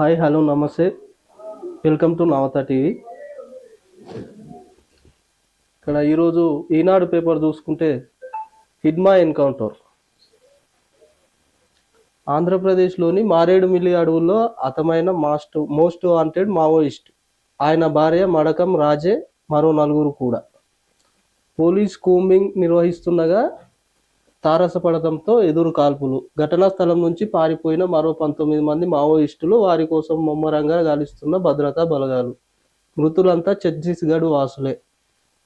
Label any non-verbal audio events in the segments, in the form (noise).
Hi hello నమస్తే. Welcome to Navata TV. ఇక్కడ ఈరోజు ఈనాడు పేపర్ చూసుకుంటే హిడ్మా ఎన్కౌంటర్. ఆంధ్రప్రదేశ్లోని మారేడుమిల్లి అడవుల్లో హతమైన మాస్ట్ మోస్ట్ వాంటెడ్ మావోయిస్ట్. ఆయన భార్య మడకం రాజే మరో నలుగురు కూడా. పోలీస్ కూంబింగ్ నిర్వహిస్తుండగా తారసపడటంతో ఎదురు కాల్పులు. ఘటనా స్థలం నుంచి పారిపోయిన మరో పంతొమ్మిది మంది మావోయిస్టులు వారి కోసం ముమ్మరంగా గాలిస్తున్న భద్రతా బలగాలు. మృతులంతా ఛత్తీస్గఢ్ వాసులే.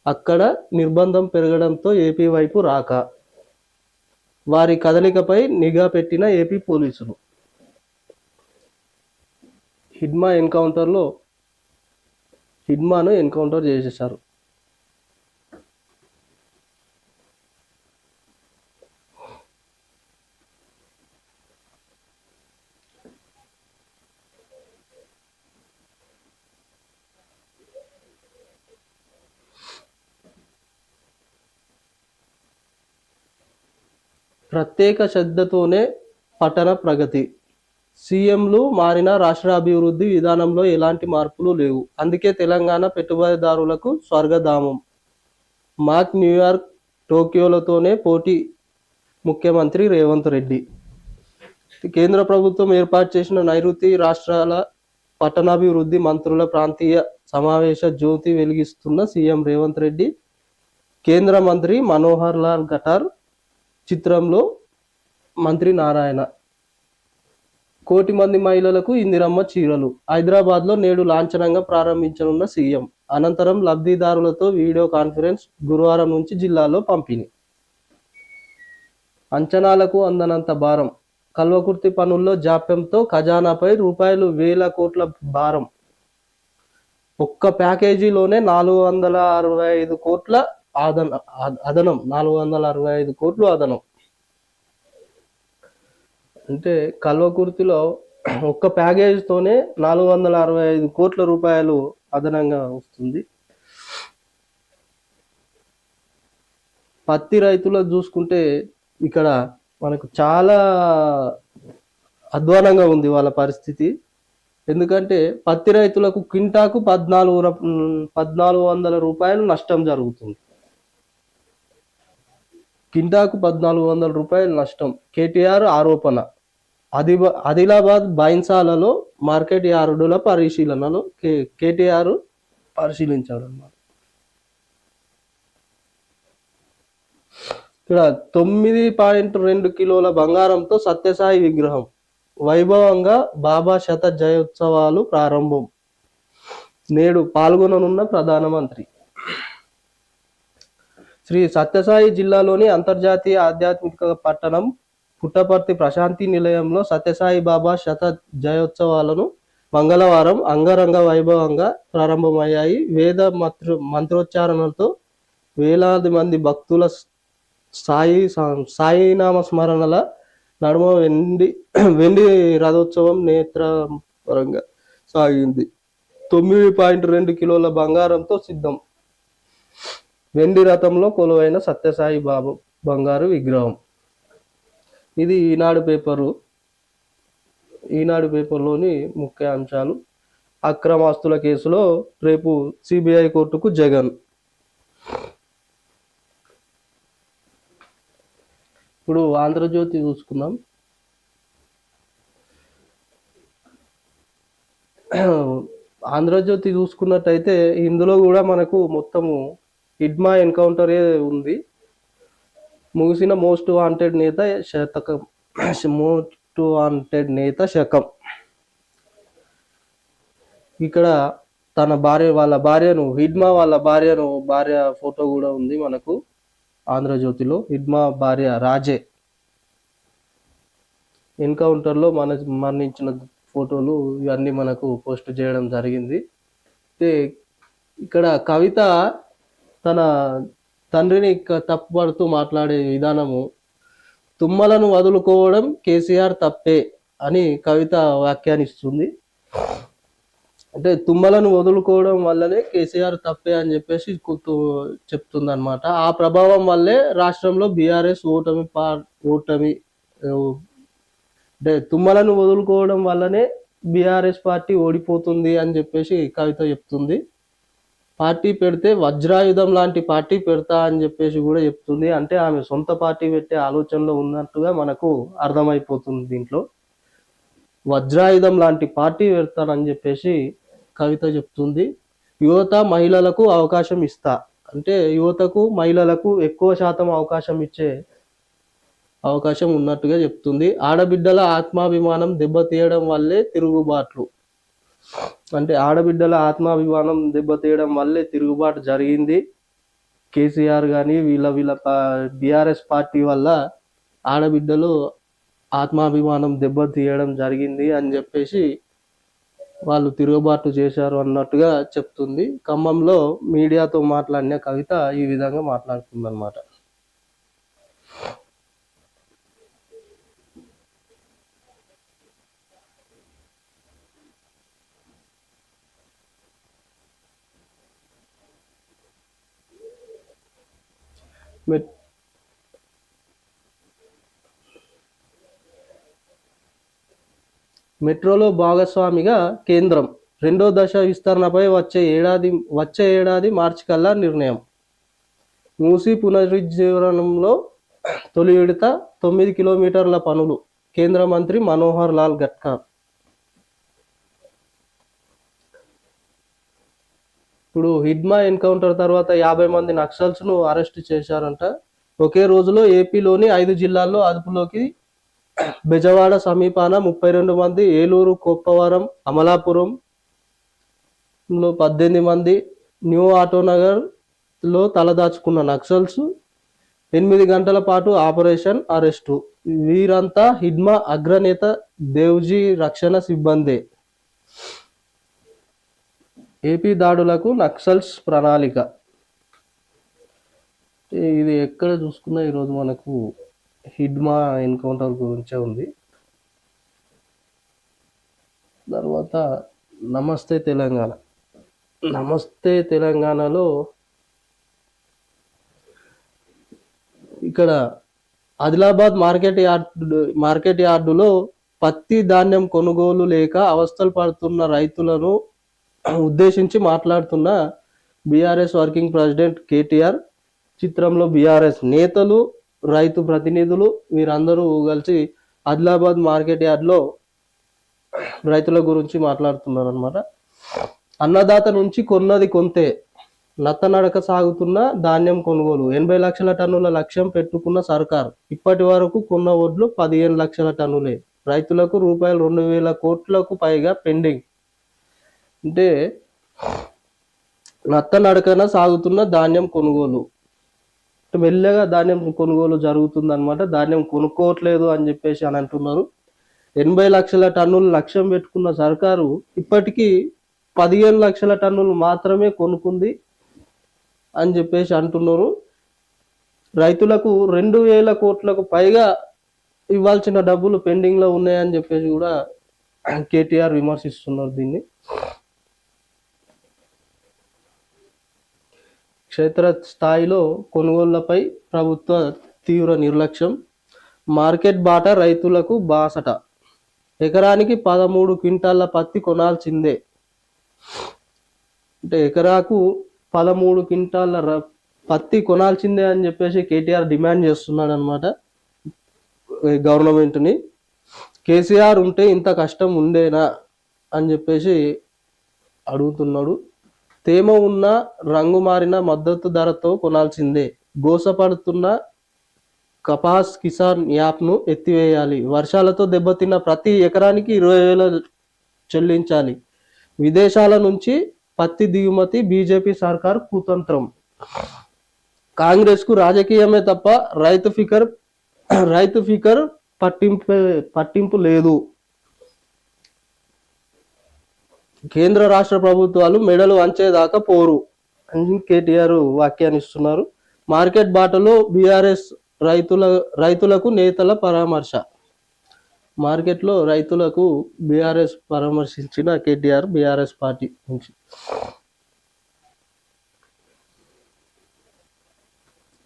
అక్కడ నిర్బంధం పెరగడంతో ఏపీ వైపు రాక. వారి కదలికపై నిఘా పెట్టిన ఏపీ పోలీసులు. హిడ్మా ఎన్కౌంటర్లో హిడ్మాను ఎన్కౌంటర్ చేసేశారు. ప్రత్యేక శ్రద్ధతోనే పట్టణ ప్రగతి. సీఎంలు మారిన రాష్ట్ర అభివృద్ధి విధానంలో ఎలాంటి మార్పులు లేవు. అందుకే తెలంగాణ పెట్టుబడిదారులకు స్వర్గధామం. మాక్ న్యూయార్క్ టోక్యోలతోనే పోటీ ముఖ్యమంత్రి రేవంత్ రెడ్డి. కేంద్ర ప్రభుత్వం ఏర్పాటు చేసిన నైరుతి రాష్ట్రాల పట్టణాభివృద్ధి మంత్రుల ప్రాంతీయ సమావేశ జ్యోతి వెలిగిస్తున్న సీఎం రేవంత్ రెడ్డి కేంద్ర మంత్రి మనోహర్ లాల్ గటార్ చిత్రంలో మంత్రి నారాయణ. కోటి మంది మహిళలకు ఇందిరమ్మ చీరలు. హైదరాబాద్లో నేడు లాంఛనంగా ప్రారంభించనున్న సీఎం. అనంతరం లబ్ధిదారులతో వీడియో కాన్ఫరెన్స్ గురువారం నుంచి జిల్లాలో పంపిణీ. అంచనాలకు అందనంత భారం. కల్వకుర్తి పనుల్లో జాప్యంతో ఖజానాపై రూపాయలు వేల కోట్ల భారం. ఒక్క ప్యాకేజీలోనే నాలుగు వందల అరవై ఐదు కోట్ల ఆదన అద- అదనం. నాలుగు వందల అరవై ఐదు కోట్లు అదనం. అంటే కల్వకుర్తిలో ఒక్క ప్యాకేజ్తోనే నాలుగు వందల అరవై ఐదు కోట్ల రూపాయలు అదనంగా వస్తుంది. పత్తి రైతులు చూసుకుంటే ఇక్కడ మనకు చాలా అధ్వానంగా ఉంది వాళ్ళ పరిస్థితి. ఎందుకంటే పత్తి రైతులకు క్వింటాకు పద్నాలుగు పద్నాలుగు వందల రూపాయలు నష్టం జరుగుతుంది. కింటాకు పద్నాలుగు వందల రూపాయలు నష్టం. కేటీఆర్ ఆరోపణ. ఆది ఆదిలాబాద్ బైన్సాలలో మార్కెట్ యార్డుల పరిశీలనలో కే కేటీఆర్ పరిశీలించాడు అన్నమాట ఇక్కడ తొమ్మిది పాయింట్ రెండు కిలోల బంగారంతో సత్యసాయి విగ్రహం. వైభవంగా బాబా శత జయోత్సవాలు ప్రారంభం. నేడు పాల్గొననున్న ప్రధానమంత్రి. శ్రీ సత్యసాయి జిల్లాలోని అంతర్జాతీయ ఆధ్యాత్మిక పట్టణం పుట్టపర్తి ప్రశాంతి నిలయంలో సత్యసాయి బాబా శత జయోత్సవాలను మంగళవారం అంగరంగ వైభవంగా ప్రారంభమయ్యాయి. వేద మంత్ర మంత్రోచ్చారణలతో వేలాది మంది భక్తుల సాయి సాయినామ స్మరణల నడుమ వెండి వెండి రథోత్సవం నేత్రపరంగా సాగింది. తొమ్మిది పాయింట్ రెండు కిలోల బంగారంతో సిద్ధం. వెండి రథంలో కొలువైన సత్యసాయి బాబు బంగారు విగ్రహం. ఇది ఈనాడు పేపరు. ఈనాడు పేపర్లోని ముఖ్య అంశాలు. అక్రమాస్తుల కేసులో రేపు సిబిఐ కోర్టుకు జగన్. ఇప్పుడు ఆంధ్రజ్యోతి చూసుకుందాం. ఆంధ్రజ్యోతి చూసుకున్నట్టయితే ఇందులో కూడా మనకు మొత్తము హిడ్మా ఎన్కౌంటరే ఉంది? ముగిసిన మోస్ట్ వాంటెడ్ నేత శతకం. (clears throat) మోస్ట్ వాంటెడ్ నేత శకం. ఇక్కడ తన భార్య వాళ్ళ భార్యను హిడ్మా వాళ్ళ భార్యను భార్య ఫోటో కూడా ఉంది మనకు ఆంధ్రజ్యోతిలో. హిడ్మా భార్య రాజే. ఎన్కౌంటర్లో మన మరణించిన ఫోటోలు ఇవన్నీ మనకు పోస్ట్ చేయడం జరిగింది. అయితే ఇక్కడ కవిత తన తండ్రిని తప్పుపడుతూ మాట్లాడే విధానము తుమ్మలను వదులుకోవడం కేసీఆర్ తప్పే అని కవిత వ్యాఖ్యానిస్తుంది. అంటే తుమ్మలను వదులుకోవడం వల్లనే కేసీఆర్ తప్పే అని చెప్పేసి చెప్తుంది అనమాట ఆ ప్రభావం వల్లే రాష్ట్రంలో బీఆర్ఎస్ ఓటమి పా ఓటమి అంటే తుమ్మలను వదులుకోవడం వల్లనే బీఆర్ఎస్ పార్టీ ఓడిపోతుంది అని చెప్పేసి కవిత చెప్తుంది. పార్టీ పెడితే వజ్రాయుధం లాంటి పార్టీ పెడతా అని చెప్పేసి కూడా చెప్తుంది. అంటే ఆమె సొంత పార్టీ పెట్టే ఆలోచనలో ఉన్నట్టుగా మనకు అర్థమైపోతుంది దీంట్లో. వజ్రాయుధం లాంటి పార్టీ పెడతానని చెప్పేసి కవిత చెప్తుంది. యువత మహిళలకు అవకాశం ఇస్తా. అంటే యువతకు మహిళలకు ఎక్కువ శాతం అవకాశం ఇచ్చే అవకాశం ఉన్నట్టుగా చెప్తుంది. ఆడబిడ్డల ఆత్మాభిమానం దెబ్బతీయడం వల్లే తిరుగుబాట్లు. అంటే ఆడబిడ్డల ఆత్మాభిమానం దెబ్బతీయడం వల్లే తిరుగుబాటు జరిగింది. కేసీఆర్ కానీ వీళ్ళ వీళ్ళ బీఆర్ఎస్ పార్టీ వల్ల ఆడబిడ్డలు ఆత్మాభిమానం దెబ్బతీయడం జరిగింది అని చెప్పేసి వాళ్ళు తిరుగుబాటు చేశారు అన్నట్టుగా చెప్తుంది. ఖమ్మంలో మీడియాతో మాట్లాడిన కవిత ఈ విధంగా మాట్లాడుతుంది mit మెట్రోలో భాగస్వామిగా కేంద్రం. రెండో దశ విస్తరణపై వచ్చే ఏడాది వచ్చే ఏడాది మార్చి కల్లా నిర్ణయం. మూసి పునరుజ్జీవనంలో తొలి విడత తొమ్మిది కిలోమీటర్ల పనులు. కేంద్ర మంత్రి మనోహర్ లాల్ గట్కార్. ఇప్పుడు హిడ్మా ఎన్కౌంటర్ తర్వాత యాభై మంది నక్సల్స్ను అరెస్ట్ చేశారంట. ఒకే రోజులో ఏపీలోని ఐదు జిల్లాల్లో అదుపులోకి బెజవాడ సమీపాన ముప్పై రెండు మంది ఏలూరు కొప్పవరం అమలాపురం లో పద్దెనిమిది మంది న్యూ ఆటోనగర్లో తలదాచుకున్న నక్సల్స్ ఎనిమిది గంటల పాటు ఆపరేషన్ అరెస్టు. వీరంతా హిడ్మా అగ్రనేత దేవ్జీ రక్షణ సిబ్బందే. ఏపీ దాడులకు నక్సల్స్ ప్రణాళిక. ఇది ఎక్కడ చూసుకున్నా ఈరోజు మనకు హిడ్మా ఎన్కౌంటర్ గురించే ఉంది. తర్వాత నమస్తే తెలంగాణ. నమస్తే తెలంగాణలో ఇక్కడ ఆదిలాబాద్ మార్కెట్ యార్డు మార్కెట్ యార్డులో పత్తి ధాన్యం కొనుగోలు లేక అవస్థలు పడుతున్న రైతులను ఉద్దేశించి మాట్లాడుతున్న బీఆర్ఎస్ వర్కింగ్ ప్రెసిడెంట్ కేటీఆర్ చిత్రంలో బీఆర్ఎస్ నేతలు రైతు ప్రతినిధులు వీరందరూ కలిసి ఆదిలాబాద్ మార్కెట్ యార్డ్లో రైతుల గురించి మాట్లాడుతున్నారు అనమాట అన్నదాత నుంచి కొన్నది కొంతే నత్తనడక సాగుతున్న ధాన్యం కొనుగోలు ఎనభై లక్షల టన్నుల లక్ష్యం పెట్టుకున్న సర్కార్ ఇప్పటి వరకు కొన్న వడ్లు పదిహేను లక్షల టన్నులే రైతులకు రూపాయలు రెండు వేల కోట్లకు పైగా పెండింగ్. అంటే నత్తనడకన సాగుతున్న ధాన్యం కొనుగోలు. మెల్లగా ధాన్యం కొనుగోలు జరుగుతుంది అనమాట ధాన్యం కొనుక్కోవట్లేదు అని చెప్పేసి అని అంటున్నారు. ఎనభై లక్షల టన్నులు లక్ష్యం పెట్టుకున్న సర్కారు ఇప్పటికీ పదిహేను లక్షల టన్నులు మాత్రమే కొనుక్కుంది అని చెప్పేసి అంటున్నారు. రైతులకు రెండు వేల కోట్లకు పైగా ఇవ్వాల్సిన డబ్బులు పెండింగ్లో ఉన్నాయని చెప్పేసి కూడా కేటీఆర్ విమర్శిస్తున్నారు దీన్ని. క్షేత్ర స్థాయిలో కొనుగోళ్ళపై ప్రభుత్వ తీవ్ర నిర్లక్ష్యం. మార్కెట్ బాట రైతులకు బాసట. ఎకరానికి పదమూడు క్వింటాల పత్తి కొనాల్సిందే. అంటే ఎకరాకు పదమూడు క్వింటాల ర- పత్తి కొనాల్సిందే అని చెప్పేసి కేటీఆర్ డిమాండ్ చేస్తున్నాడు అనమాట గవర్నమెంట్ని. కేసీఆర్ ఉంటే ఇంత కష్టం ఉండేనా అని చెప్పేసి అడుగుతున్నాడు. తేమ ఉన్న రంగు మారిన మద్దతు ధరతో కొనాల్సిందే. గోసపడుతున్న కపాస్ కిసాన్ యాప్ను ఎత్తివేయాలి. వర్షాలతో దెబ్బతిన్న ప్రతి ఎకరానికి ఇరవై వేల చెల్లించాలి. విదేశాల నుంచి పత్తి దిగుమతి బీజేపీ సర్కార్ కుతంత్రం. కాంగ్రెస్కు రాజకీయమే తప్ప రైతు ఫికర్ రైతు ఫికర్ పట్టింపు పట్టింపు లేదు. కేంద్ర రాష్ట్ర ప్రభుత్వాలు మెడలు వంచేదాకా పోరు. అని కేటీఆర్ వ్యాఖ్యానిస్తున్నారు మార్కెట్ బాటలో బీఆర్ఎస్ రైతుల రైతులకు నేతల పరామర్శ. మార్కెట్లో రైతులకు బీఆర్ఎస్ పరామర్శించిన కేటీఆర్ బీఆర్ఎస్ పార్టీ నుంచి.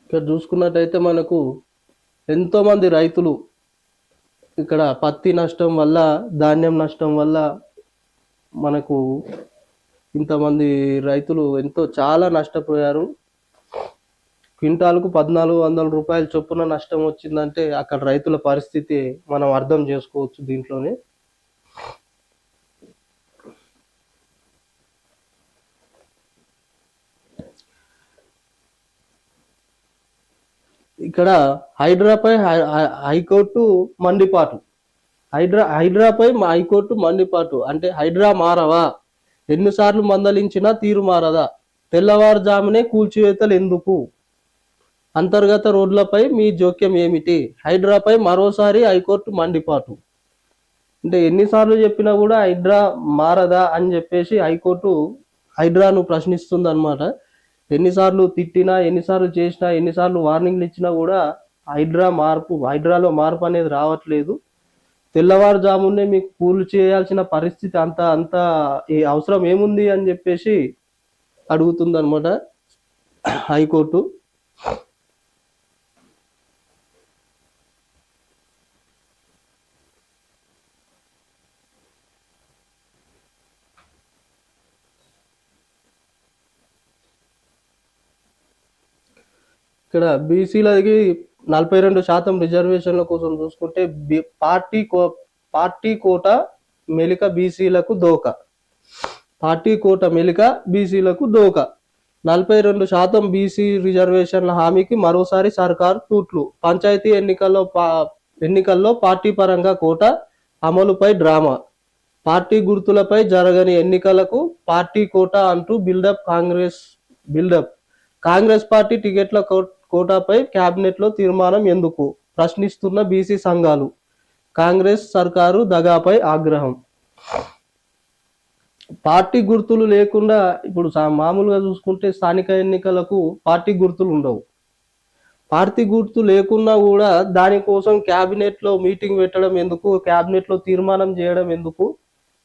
ఇక్కడ చూసుకున్నట్టయితే మనకు ఎంతోమంది రైతులు ఇక్కడ పత్తి నష్టం వల్ల ధాన్యం నష్టం వల్ల మనకు ఇంతమంది రైతులు ఎంతో చాలా నష్టపోయారు. క్వింటాల్కు పద్నాలుగు వందల రూపాయల చొప్పున నష్టం వచ్చిందంటే అక్కడ రైతుల పరిస్థితి మనం అర్థం చేసుకోవచ్చు దీంట్లోనే. ఇక్కడ హైడ్రాపై హై- హై- హైకోర్టు మండిపాటు. హైడ్రా హైడ్రాపై మా హైకోర్టు మండిపాటు అంటే హైడ్రా మారవా? ఎన్నిసార్లు మందలించినా తీరు మారదా? తెల్లవారుజామునే కూల్చివేతలు ఎందుకు? అంతర్గత రోడ్లపై మీ జోక్యం ఏమిటి? హైడ్రాపై మరోసారి హైకోర్టు మండిపాటు అంటే ఎన్నిసార్లు చెప్పినా కూడా హైడ్రా మారదా అని చెప్పేసి హైకోర్టు హైడ్రాను ప్రశ్నిస్తుంది అనమాట ఎన్నిసార్లు తిట్టినా ఎన్నిసార్లు చేసినా ఎన్నిసార్లు వార్నింగ్లు ఇచ్చినా కూడా హైడ్రా మార్పు హైడ్రాలో మార్పు అనేది రావట్లేదు. తెల్లవారుజామునే మీకు కూలు చేయాల్సిన పరిస్థితి అంత అంత ఈ అవసరం ఏముంది అని చెప్పేసి అడుగుతుంది అనమాట హైకోర్టు. ఇక్కడ బీసీలకి నలభై రెండు శాతం రిజర్వేషన్ల కోసం చూసుకుంటే పార్టీ కో పార్టీ కోట మెలిక బీసీలకు దోక. పార్టీ కోట మెలిక బీసీలకు దోక. నలభై రెండు శాతం బీసీ రిజర్వేషన్ల హామీకి మరోసారి సర్కార్ తూట్లు. పంచాయతీ ఎన్నికల్లో పా ఎన్నికల్లో పార్టీ పరంగా కోట అమలుపై డ్రామా. పార్టీ గుర్తులపై జరగని ఎన్నికలకు పార్టీ కోట అంటూ buildup Congress buildup. Congress party టికెట్ల కో- కోటాపై క్యాబినెట్లో తీర్మానం ఎందుకు? ప్రశ్నిస్తున్న బీసీ సంఘాలు. కాంగ్రెస్ సర్కారు దగాపై ఆగ్రహం. పార్టీ గుర్తులు లేకుండా ఇప్పుడు సా- మామూలుగా చూసుకుంటే స్థానిక ఎన్నికలకు పార్టీ గుర్తులు ఉండవు. పార్టీ గుర్తు లేకున్నా కూడా దానికోసం క్యాబినెట్లో మీటింగ్ పెట్టడం ఎందుకు? క్యాబినెట్లో తీర్మానం చేయడం ఎందుకు?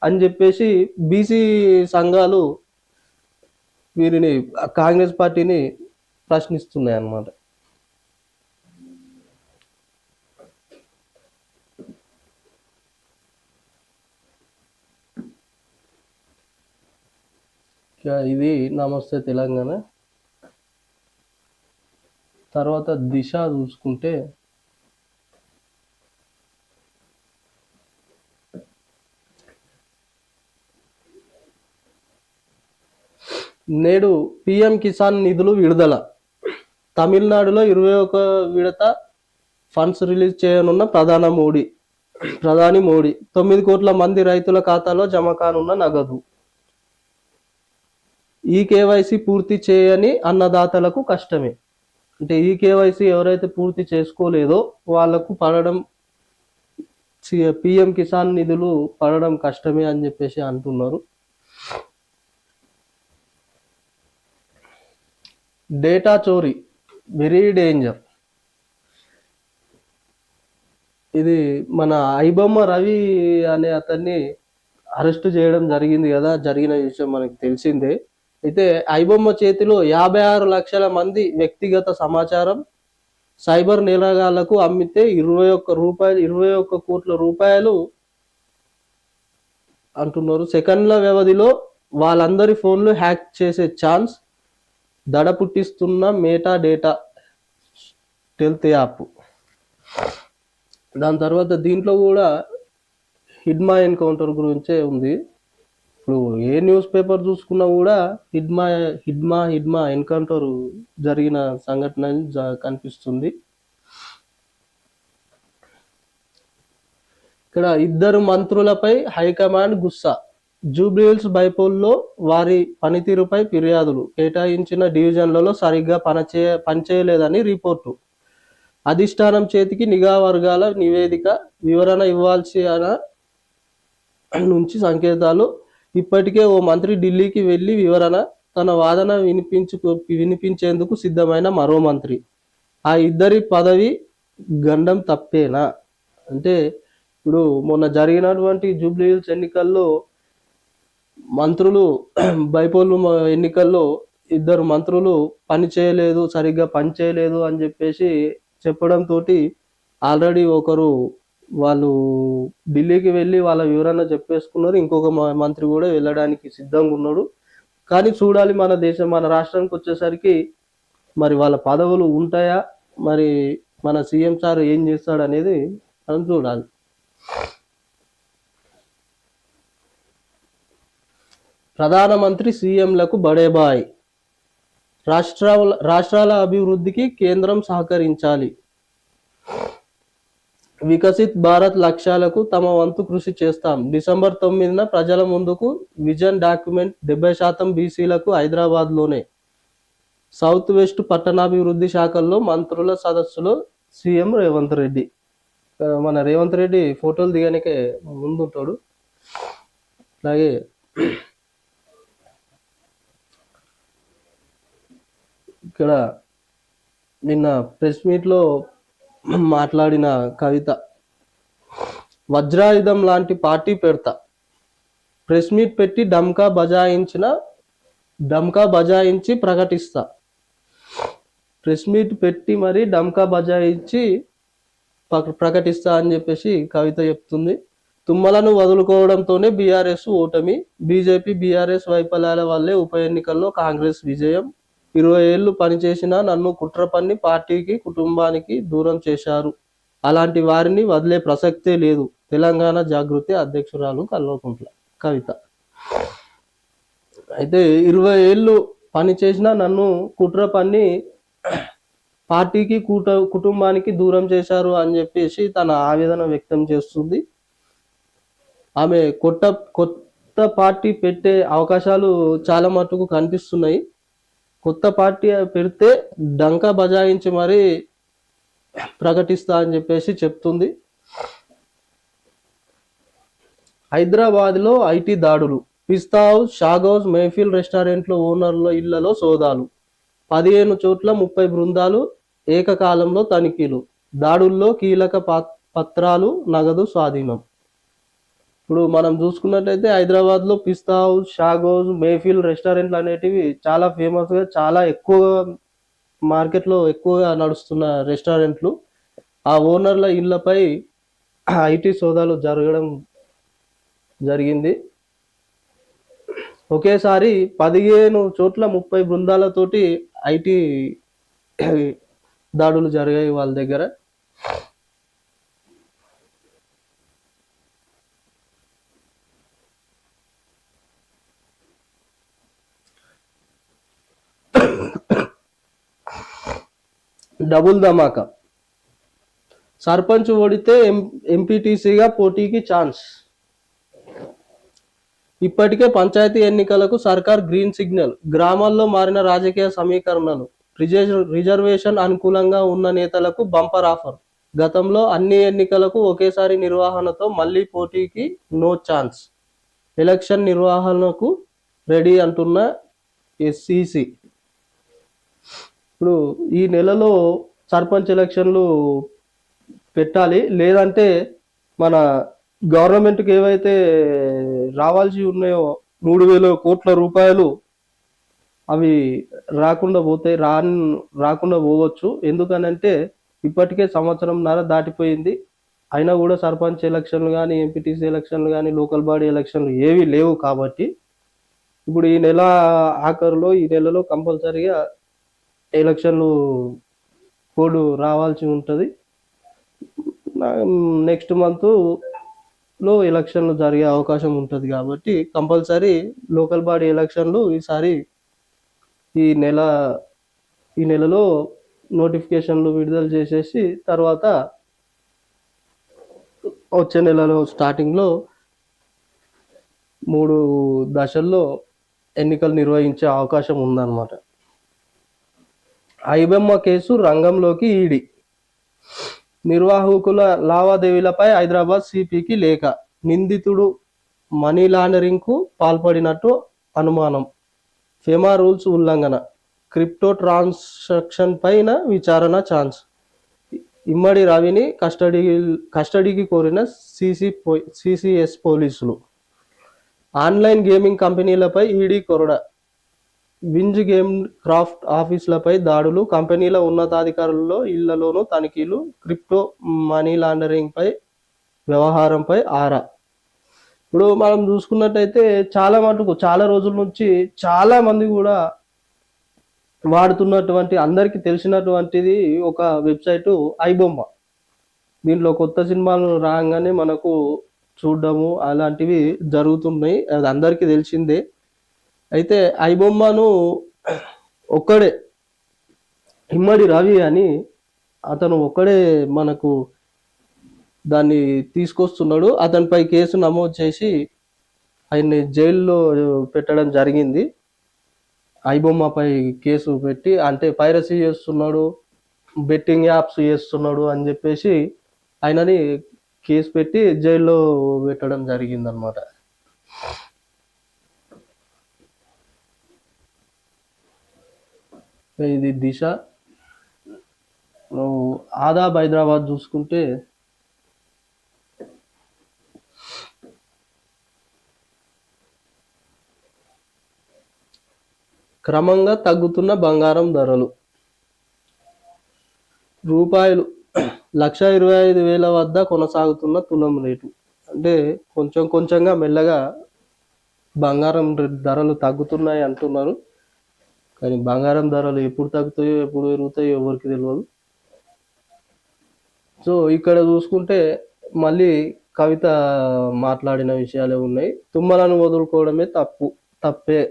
అని చెప్పేసి బీసీ సంఘాలు వీరిని కాంగ్రెస్ పార్టీని ప్రశ్నిస్తున్నాయి అన్నమాట ఇది నమస్తే తెలంగాణ. తర్వాత దిశ చూసుకుంటే నేడు పిఎం కిసాన్ నిధులు విడుదల. తమిళనాడులో ఇరవై ఒక విడత ఫండ్స్ రిలీజ్ చేయనున్న ప్రధాన మోడీ ప్రధాని మోడీ. తొమ్మిది కోట్ల మంది రైతుల ఖాతాలో జమ కానున్న నగదు. ఈ కేవైసీ పూర్తి చేయని అన్నదాతలకు కష్టమే. అంటే ఈ కేవైసీ ఎవరైతే పూర్తి చేసుకోలేదో వాళ్ళకు పడడం పిఎం కిసాన్ నిధులు పడడం కష్టమే అని చెప్పేసి అంటున్నారు. డేటా చోరీ వెరీ డేంజర్ ఇది మన ఐబొమ్మ రవి అనే అతన్ని అరెస్ట్ చేయడం జరిగింది కదా జరిగిన విషయం మనకి తెలిసిందే. అయితే ఐబొమ్మ చేతిలో యాభై ఆరు లక్షల మంది వ్యక్తిగత సమాచారం సైబర్ నేరగాళ్ళకు అమ్మితే ఇరవై ఒక్క రూపాయలు ఇరవై ఒక్క కోట్ల రూపాయలు అంటున్నారు. సెకండ్ల వ్యవధిలో వాళ్ళందరి ఫోన్లు హ్యాక్ చేసే ఛాన్స్ దడ పుట్టిస్తున్న మేటా డేటా టెల్త్ యాప్ దాని తర్వాత దీంట్లో కూడా హిడ్మా ఎన్కౌంటర్ గురించే ఉంది. ఇప్పుడు ఏ న్యూస్ పేపర్ చూసుకున్నా కూడా హిడ్మా హిడ్మా హిడ్మా ఎన్కౌంటర్ జరిగిన సంఘటన జ- కనిపిస్తుంది. ఇక్కడ ఇద్దరు మంత్రులపై హైకమాండ్ గుస్సా. జూబ్లీహిల్స్ బైపోల్లో వారి పనితీరుపై ఫిర్యాదులు కేటాయించిన డివిజన్లలో సరిగ్గా పనిచే పనిచేయలేదని రిపోర్టు. అధిష్టానం చేతికి నిఘా వర్గాల నివేదిక వివరణ ఇవ్వాల్సిన నుంచి సంకేతాలు. ఇప్పటికే ఓ మంత్రి ఢిల్లీకి వెళ్ళి వివరణ తన వాదన వినిపించు వినిపించేందుకు సిద్ధమైన మరో మంత్రి. ఆ ఇద్దరి పదవి గండం తప్పేనా? అంటే ఇప్పుడు మొన్న జరిగినటువంటి జూబ్లీహిల్స్ ఎన్నికల్లో మంత్రులు (clears throat) బైపోలు ఎన్నికల్లో ఇద్దరు మంత్రులు పని చేయలేదు సరిగ్గా పని చేయలేదు అని చెప్పేసి చెప్పడంతో ఆల్రెడీ ఒకరు వాళ్ళు ఢిల్లీకి వెళ్ళి వాళ్ళ వివరణ చెప్పేసుకున్నారు. ఇంకొక మంత్రి కూడా వెళ్ళడానికి సిద్ధంగా ఉన్నాడు. కానీ చూడాలి మన దేశం మన రాష్ట్రానికి వచ్చేసరికి మరి వాళ్ళ పదవులు ఉంటాయా? మరి మన సీఎం సార్ ఏం చేస్తాడు అనేది మనం చూడాలి. ప్రధానమంత్రి సీఎంలకు బడేబాయ్. రాష్ట్రాల రాష్ట్రాల అభివృద్ధికి కేంద్రం సహకరించాలి. వికసిత్ భారత్ లక్ష్యాలకు తమ వంతు కృషి చేస్తాం. డిసెంబర్ తొమ్మిదిన ప్రజల ముందుకు విజన్ డాక్యుమెంట్ డెబ్బై శాతం బీసీలకు హైదరాబాద్లోనే. సౌత్ వెస్ట్ పట్టణాభివృద్ధి శాఖల్లో మంత్రుల సదస్సులో సీఎం రేవంత్ రెడ్డి. మన రేవంత్ రెడ్డి ఫోటోలు దిగనికే ముందుంటాడు. అలాగే ఇక్కడ నిన్న ప్రెస్ మీట్లో మాట్లాడిన కవిత వజ్రాయుధం లాంటి పార్టీ పెడతా. ప్రెస్ మీట్ పెట్టి డమ్కా బజాయించిన డమ్కా బజాయించి ప్రకటిస్తా. ప్రెస్ మీట్ పెట్టి మరి డమ్కా బజాయించి ప్రకటిస్తా అని చెప్పేసి కవిత చెప్తుంది. తుమ్మలను వదులుకోవడంతోనే బీఆర్ఎస్ ఓటమి బీజేపీ బీఆర్ఎస్ వైఫల్యాల వల్లే ఉప ఎన్నికల్లో కాంగ్రెస్ విజయం. ఇరవై ఏళ్ళు పనిచేసినా నన్ను కుట్ర పన్ని పార్టీకి కుటుంబానికి దూరం చేశారు. అలాంటి వారిని వదిలే ప్రసక్తే లేదు. తెలంగాణ జాగృతి అధ్యక్షురాలు కల్వకుంట్ల. కవిత. అయితే ఇరవై ఏళ్ళు పని చేసినా నన్ను కుట్ర పన్ని పార్టీకి కూట కుటుంబానికి దూరం చేశారు అని చెప్పేసి తన ఆవేదన వ్యక్తం చేస్తుంది. ఆమె కొత్త కొత్త పార్టీ పెట్టే అవకాశాలు చాలా మటుకు కనిపిస్తున్నాయి. కొత్త పార్టీ పెడితే డంకా బజాయించి మరి ప్రకటిస్తా అని చెప్పేసి చెప్తుంది. హైదరాబాద్లో ఐటీ దాడులు. పిస్తా హౌస్ షాగ్ హౌస్ మేఫిల్ రెస్టారెంట్లో ఓనర్ల ఇళ్ళలో సోదాలు. పదిహేను చోట్ల ముప్పై బృందాలు ఏకకాలంలో తనిఖీలు. దాడుల్లో కీలక పత్రాలు నగదు స్వాధీనం. ఇప్పుడు మనం చూసుకున్నట్లయితే హైదరాబాద్లో పిస్తా హౌస్ షాగ్ హౌస్ మేఫిల్ రెస్టారెంట్లు అనేటివి చాలా ఫేమస్గా చాలా ఎక్కువగా మార్కెట్లో ఎక్కువగా నడుస్తున్న రెస్టారెంట్లు. ఆ ఓనర్ల ఇళ్ళపై ఐటీ సోదాలు జరగడం జరిగింది. ఒకేసారి పదిహేను చోట్ల ముప్పై బృందాలతోటి ఐటీ దాడులు జరిగాయి వాళ్ళ దగ్గర. డబుల్ ధమాకా. సర్పంచ్ ఓడితే ఎం ఎంపీటీసీగా పోటీకి ఛాన్స్ ఇప్పటికే పంచాయతీ ఎన్నికలకు సర్కార్ గ్రీన్ సిగ్నల్ గ్రామాల్లో మారిన రాజకీయ సమీకరణలు. రిజర్ రిజర్వేషన్ అనుకూలంగా ఉన్న నేతలకు బంపర్ ఆఫర్. గతంలో అన్ని ఎన్నికలకు ఒకేసారి నిర్వహణతో మళ్ళీ పోటీకి నో ఛాన్స్ ఎలక్షన్ నిర్వహణకు రెడీ అంటున్న ఎస్సిసి ఇప్పుడు ఈ నెలలో సర్పంచ్ ఎలక్షన్లు పెట్టాలి. లేదంటే మన గవర్నమెంట్కి ఏవైతే రావాల్సి ఉన్నాయో మూడు వేల కోట్ల రూపాయలు అవి రాకుండా పోతాయి రా రాకుండా పోవచ్చు. ఎందుకనంటే ఇప్పటికే సంవత్సరంన్నర దాటిపోయింది. అయినా కూడా సర్పంచ్ ఎలక్షన్లు కానీ ఎంపీటీసీ ఎలక్షన్లు కానీ లోకల్ బాడీ ఎలక్షన్లు ఏవి లేవు కాబట్టి ఇప్పుడు ఈ నెల ఆఖరులో ఈ నెలలో కంపల్సరిగా ఎలక్షన్లు కోడ్ రావాల్సి ఉంటుంది. నెక్స్ట్ మంత్లో ఎలక్షన్లు జరిగే అవకాశం ఉంటుంది కాబట్టి కంపల్సరీ లోకల్ బాడీ ఎలక్షన్లు ఈసారి ఈ నెల ఈ నెలలో నోటిఫికేషన్లు విడుదల చేసేసి తర్వాత వచ్చే నెలలో స్టార్టింగ్లో మూడు దశల్లో ఎన్నికలు నిర్వహించే అవకాశం ఉందన్నమాట. ఐబెమ్మ కేసు రంగంలోకి ఈడి. నిర్వాహకుల లావాదేవీలపై హైదరాబాద్ సిపికి లేఖ. నిందితుడు మనీ లాండరింగ్కు పాల్పడినట్టు అనుమానం. ఫెమా రూల్స్ ఉల్లంఘన. క్రిప్టో ట్రాన్సాక్షన్ పైన విచారణ ఛాన్స్. ఇమ్మడి రవిని కస్టడీ కస్టడీకి కోరిన సిసి సిసిఎస్ పోలీసులు. ఆన్లైన్ గేమింగ్ కంపెనీలపై ఈడీ కొరడ. వింజ్ గేమ్ క్రాఫ్ట్ ఆఫీసులపై దాడులు కంపెనీల ఉన్నతాధికారుల్లో ఇళ్ళలోనూ తనిఖీలు క్రిప్టో మనీ లాండరింగ్ పై వ్యవహారంపై ఆరా. ఇప్పుడు మనం చూసుకున్నట్టయితే చాలా మటుకు చాలా రోజుల నుంచి చాలా మంది కూడా వాడుతున్నటువంటి అందరికీ తెలిసినటువంటిది ఒక వెబ్సైట్ ఐబొమ్మ. దీంట్లో కొత్త సినిమాలు రాగానే మనకు చూడడము అలాంటివి జరుగుతున్నాయి. అది అందరికీ తెలిసిందే. అయితే ఐబొమ్మను ఒక్కడే ఇమ్మడి రవి అని అతను ఒక్కడే మనకు దాన్ని తీసుకొస్తున్నాడు. అతనిపై కేసు నమోదు చేసి ఆయన్ని జైల్లో పెట్టడం జరిగింది. ఐబొమ్మపై కేసు పెట్టి అంటే పైరసీ చేస్తున్నాడు బెట్టింగ్ యాప్స్ చేస్తున్నాడు అని చెప్పేసి ఆయనని కేసు పెట్టి జైల్లో పెట్టడం జరిగిందనమాట ఇది దిశ. నువ్వు ఆదాబ్ హైదరాబాద్ చూసుకుంటే క్రమంగా తగ్గుతున్న బంగారం ధరలు. రూపాయలు లక్ష ఇరవై ఐదు వేల వద్ద కొనసాగుతున్న తులం రేటు. అంటే కొంచెం కొంచెంగా మెల్లగా బంగారం ధరలు తగ్గుతున్నాయి అంటున్నారు. కానీ బంగారం ధరలు ఎప్పుడు తగ్గుతాయో ఎప్పుడు పెరుగుతాయో ఎవరికి తెలియదు సో ఇక్కడ చూసుకుంటే మళ్ళీ కవిత మాట్లాడిన విషయాలే ఉన్నాయి. తుమ్మలను వదులుకోవడమే తప్పు తప్పే.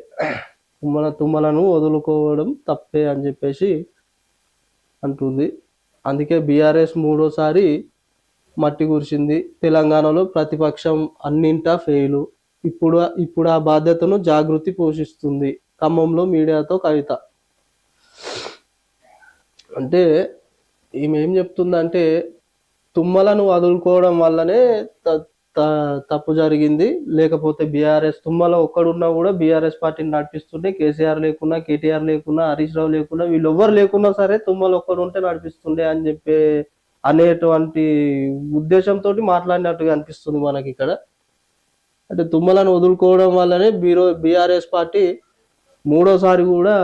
తుమ్మల తుమ్మలను వదులుకోవడం తప్పే అని చెప్పేసి అంటుంది. అందుకే బీఆర్ఎస్ మూడోసారి మట్టి కురిసింది. తెలంగాణలో ప్రతిపక్షం అన్నింటా ఫెయిలు. ఇప్పుడు ఇప్పుడు ఆ బాధ్యతను జాగృతి పోషిస్తుంది. ఖమ్మంలో మీడియాతో కవిత. అంటే ఈమె ఏం చెప్తుందంటే తుమ్మలను వదులుకోవడం వల్లనే త- తప్పు జరిగింది. లేకపోతే బీఆర్ఎస్ తుమ్మల ఒక్కడున్నా కూడా బీఆర్ఎస్ పార్టీని నడిపిస్తుంటే కేసీఆర్ లేకున్నా కేటీఆర్ లేకున్నా హరీష్ రావు లేకున్నా వీళ్ళు ఎవ్వరు లేకున్నా సరే తుమ్మలు ఒక్కడు ఉంటే నడిపిస్తుండే అని చెప్పే అనేటువంటి ఉద్దేశంతో మాట్లాడినట్టుగా అనిపిస్తుంది మనకి ఇక్కడ. అంటే తుమ్మలను వదులుకోవడం వల్లనే బీరో బీఆర్ఎస్ పార్టీ మూడోసారి కూడా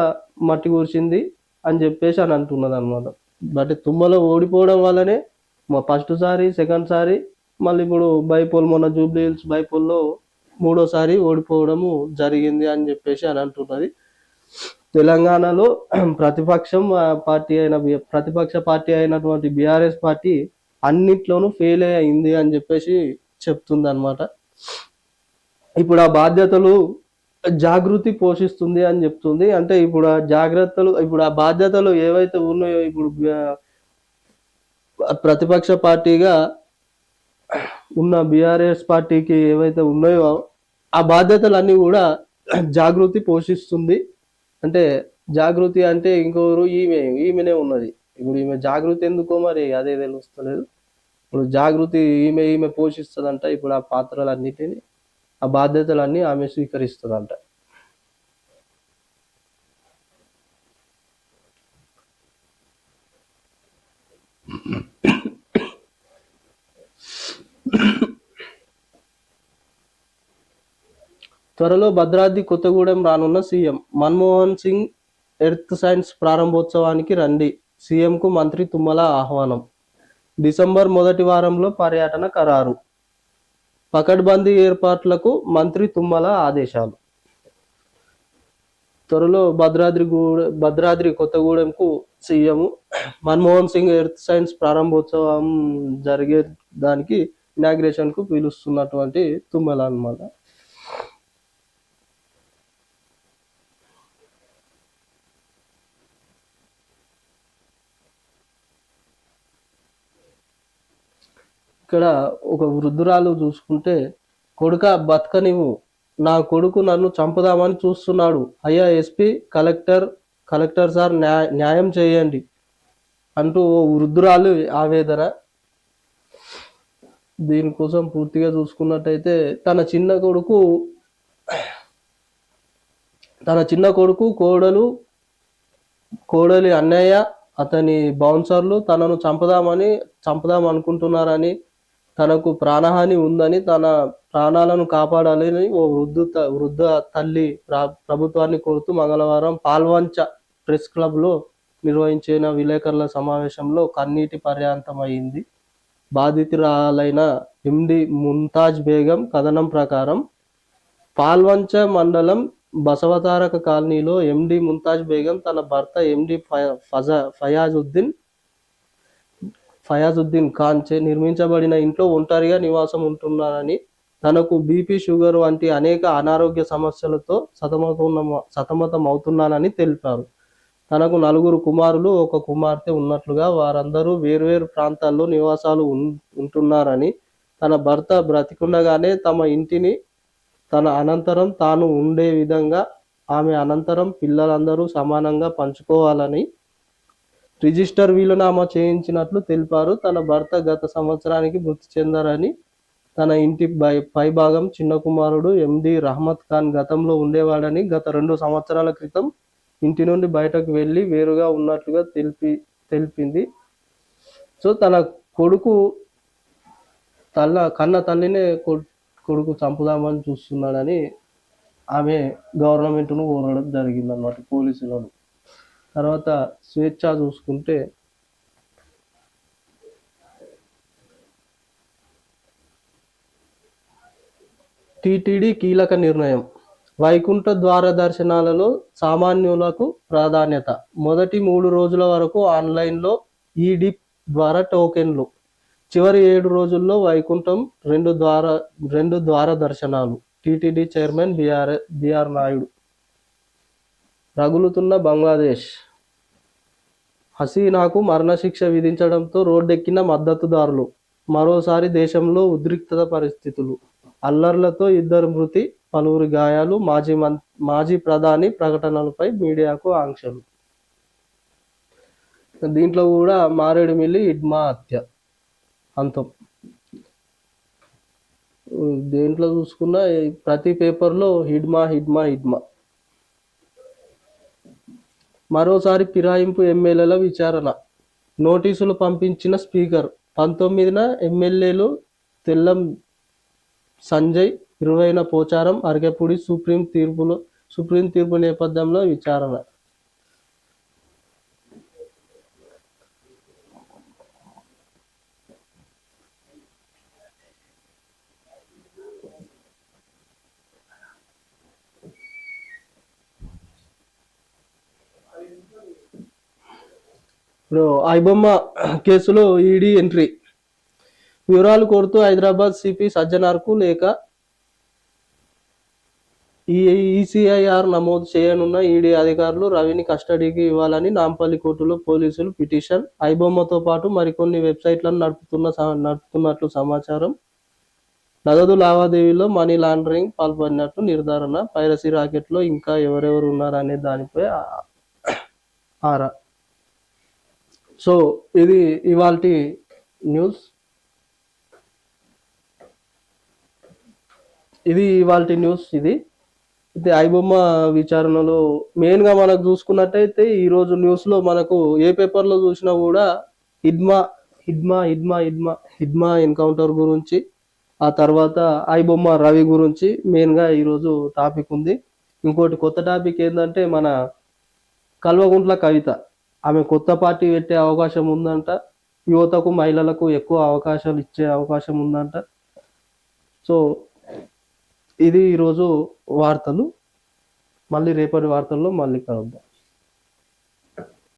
మట్టి కూర్చింది అని చెప్పేసి అని అంటున్నది అనమాట బట్ తుమ్మలో ఓడిపోవడం వల్లనే మా ఫస్ట్ సారి సెకండ్ సారి మళ్ళీ ఇప్పుడు బైపోల్ మొన్న జూబ్లీ హిల్స్ బైపోల్లో మూడోసారి ఓడిపోవడము జరిగింది అని చెప్పేసి అని అంటున్నది. తెలంగాణలో (clears throat) ప్రతిపక్షం పార్టీ అయిన ప్రతిపక్ష పార్టీ అయినటువంటి బీఆర్ఎస్ పార్టీ అన్నిట్లోనూ ఫెయిల్ అయింది అని చెప్పేసి చెప్తుంది అనమాట ఇప్పుడు ఆ బాధ్యతలు జాగృతి పోషిస్తుంది అని చెప్తుంది. అంటే ఇప్పుడు ఆ జాగ్రత్తలు ఇప్పుడు ఆ బాధ్యతలు ఏవైతే ఉన్నాయో ఇప్పుడు ప్రతిపక్ష పార్టీగా ఉన్న బీఆర్ఎస్ పార్టీకి ఏవైతే ఉన్నాయో ఆ బాధ్యతలన్నీ కూడా జాగృతి పోషిస్తుంది. అంటే జాగృతి అంటే ఇంకోరు ఈమె ఈమెనే ఉన్నది. ఇప్పుడు ఈమె జాగృతి ఎందుకో మరి అదే తెలుస్తలేదు. ఇప్పుడు జాగృతి ఈమె ఈమె పోషిస్తుందంట ఇప్పుడు ఆ పాత్రలన్నిటిని. ఆ బాధ్యతలన్నీ ఆమె స్వీకరిస్తుందంట. త్వరలో భద్రాద్రి కొత్తగూడెం రానున్న CM Manmohan Singh earth science ప్రారంభోత్సవానికి రండి. సీఎంకు మంత్రి తుమ్మల ఆహ్వానం. డిసెంబర్ మొదటి వారంలో పర్యటన ఖరారు. పకడ్బందీ ఏర్పాట్లకు మంత్రి తుమ్మల ఆదేశాలు. త్వరలో భద్రాద్రి గూడ Bhadradri కొత్తగూడెంకు CM Manmohan Singh earth science ప్రారంభోత్సవం జరిగే దానికి ఇనాగ్రేషన్కు పిలుస్తున్నటువంటి తుమ్మల అన్నమాట. ఇక్కడ ఒక వృద్ధురాలు చూసుకుంటే కొడుక బతకనివు నా కొడుకు నన్ను చంపుదామని చూస్తున్నాడు. అయ్యా ఎస్పీ కలెక్టర్ కలెక్టర్ సార్ న్యాయ న్యాయం చేయండి అంటూ ఓ వృద్ధురాలు ఆవేదన దీనికోసం పూర్తిగా చూసుకున్నట్టయితే తన చిన్న కొడుకు తన చిన్న కొడుకు కోడలు కోడలి అన్నయ్య అతని బౌన్సర్లు తనను చంపుదామని చంపదాం అనుకుంటున్నారని తనకు ప్రాణహాని ఉందని తన ప్రాణాలను కాపాడాలని ఓ వృద్ధు త- వృద్ధ తల్లి ప్రభుత్వాన్ని కోరుతూ మంగళవారం పాల్వంచ ప్రెస్ క్లబ్లో నిర్వహించిన విలేకరుల సమావేశంలో కన్నీటి పర్యాంతమైంది బాధితురాలైన ఎండి ముంతాజ్ బేగం కథనం ప్రకారం పాల్వంచ మండలం బసవతారక కాలనీలో ఎండి ముంతాజ్ బేగం తన భర్త ఎండి ఫజా ఫయాజుద్దీన్ ఫయాజుద్దీన్ ఖాన్చే నిర్మించబడిన ఇంట్లో ఒంటరిగా నివాసం ఉంటున్నానని తనకు బీపీ షుగర్ వంటి అనేక అనారోగ్య సమస్యలతో సతమతమున్న సతమతం అవుతున్నానని తెలిపారు. తనకు నలుగురు కుమారులు ఒక కుమార్తె ఉన్నట్లుగా వారందరూ వేర్వేరు ప్రాంతాల్లో నివాసాలు ఉంటున్నారని తన భర్త బ్రతికుండగానే తమ ఇంటిని తన అనంతరం తాను ఉండే విధంగా ఆమె అనంతరం పిల్లలందరూ సమానంగా పంచుకోవాలని రిజిస్టర్ వీలునామా చేయించినట్లు తెలిపారు. తన భర్త గత సంవత్సరానికి మృతి చెందారని తన ఇంటి పై పైభాగం చిన్న కుమారుడు ఎండి రహమత్ ఖాన్ గతంలో ఉండేవాడని గత రెండు సంవత్సరాల క్రితం ఇంటి నుండి బయటకు వెళ్ళి వేరుగా ఉన్నట్లుగా తెలిపి తెలిపింది. సో తన కొడుకు తల్ల కన్న తల్లినే కొ- కొడుకు చంపుదామని చూస్తున్నాడని ఆమె గవర్నమెంట్ను కోరడం జరిగింది అన్నమాట పోలీసులను. తర్వాత స్వేచ్ఛ చూసుకుంటే టీటీడీ కీలక నిర్ణయం. వైకుంఠ ద్వార దర్శనాలలో సామాన్యులకు ప్రాధాన్యత. మొదటి మూడు రోజుల వరకు ఆన్లైన్లో ఈడిప్ ద్వారా టోకెన్లు. చివరి ఏడు రోజుల్లో వైకుంఠం రెండు ద్వార రెండు ద్వార దర్శనాలు. TTD chairman BR BR Naidu. రగులుతున్న బంగ్లాదేశ్. హసీనాకు మరణశిక్ష విధించడంతో రోడ్డెక్కిన మద్దతుదారులు మరోసారి దేశంలో ఉద్రిక్తత పరిస్థితులు. అల్లర్లతో ఇద్దరు మృతి పలువురి గాయాలు మాజీ మం మాజీ ప్రధాని ప్రకటనలపై మీడియాకు ఆంక్షలు. దీంట్లో కూడా మారేడుమిల్లి ఇడ్మా హత్య. అంతం. దేంట్లో చూసుకున్న ప్రతి పేపర్లో హిడ్మా హిడ్మా హిడ్మా మరోసారి ఫిరాయింపు ఎమ్మెల్యేల విచారణ. నోటీసులు పంపించిన స్పీకర్ పంతొమ్మిదిన ఎమ్మెల్యేలు తెల్లం సంజయ్ ఇరవైన పోచారం అరగపూడి సుప్రీం తీర్పులో సుప్రీం తీర్పు నేపథ్యంలో విచారణ. ఇప్పుడు ఐబొమ్మ కేసులో ఈడీ ఎంట్రీ. వివరాలు కోరుతూ హైదరాబాద్ సిపి సజ్జనార్కు లేక ఈ ఈసీఐఆర్ నమోదు చేయనున్న ఈడీ అధికారులు రవిని కస్టడీకి ఇవ్వాలని నాంపల్లి కోర్టులో పోలీసులు పిటిషన్. ఐబొమ్మతో పాటు మరికొన్ని వెబ్సైట్లను నడుపుతున్న స- నడుపుతున్నట్లు సమాచారం. నగదు లావాదేవీలో మనీ లాండరింగ్ పాల్పడినట్లు నిర్ధారణ. పైరసీ రాకెట్లో ఇంకా ఎవరెవరు ఉన్నారనే దానిపై ఆరా సో ఇది ఇవాల్టి న్యూస్. ఇది ఇవాల్టి న్యూస్ ఇది. అయితే ఐబొమ్మ విచారణలో మెయిన్గా మనకు చూసుకున్నట్టయితే ఈరోజు న్యూస్లో మనకు ఏ పేపర్లో చూసినా కూడా హిడ్మా హిడ్మా హిడ్మా హిడ్మా హిడ్మా ఎన్కౌంటర్ గురించి ఆ తర్వాత ఐబొమ్మ రవి గురించి మెయిన్గా ఈరోజు టాపిక్ ఉంది. ఇంకోటి కొత్త టాపిక్ ఏంటంటే మన కల్వగుంట్ల కవిత. ఆమె కొత్త పార్టీ పెట్టే అవకాశం ఉందంట. యువతకు మహిళలకు ఎక్కువ అవకాశాలు ఇచ్చే అవకాశం ఉందంట. సో ఇది ఈరోజు వార్తలు. మళ్ళీ రేపటి వార్తల్లో మళ్ళీ కలుద్దాం.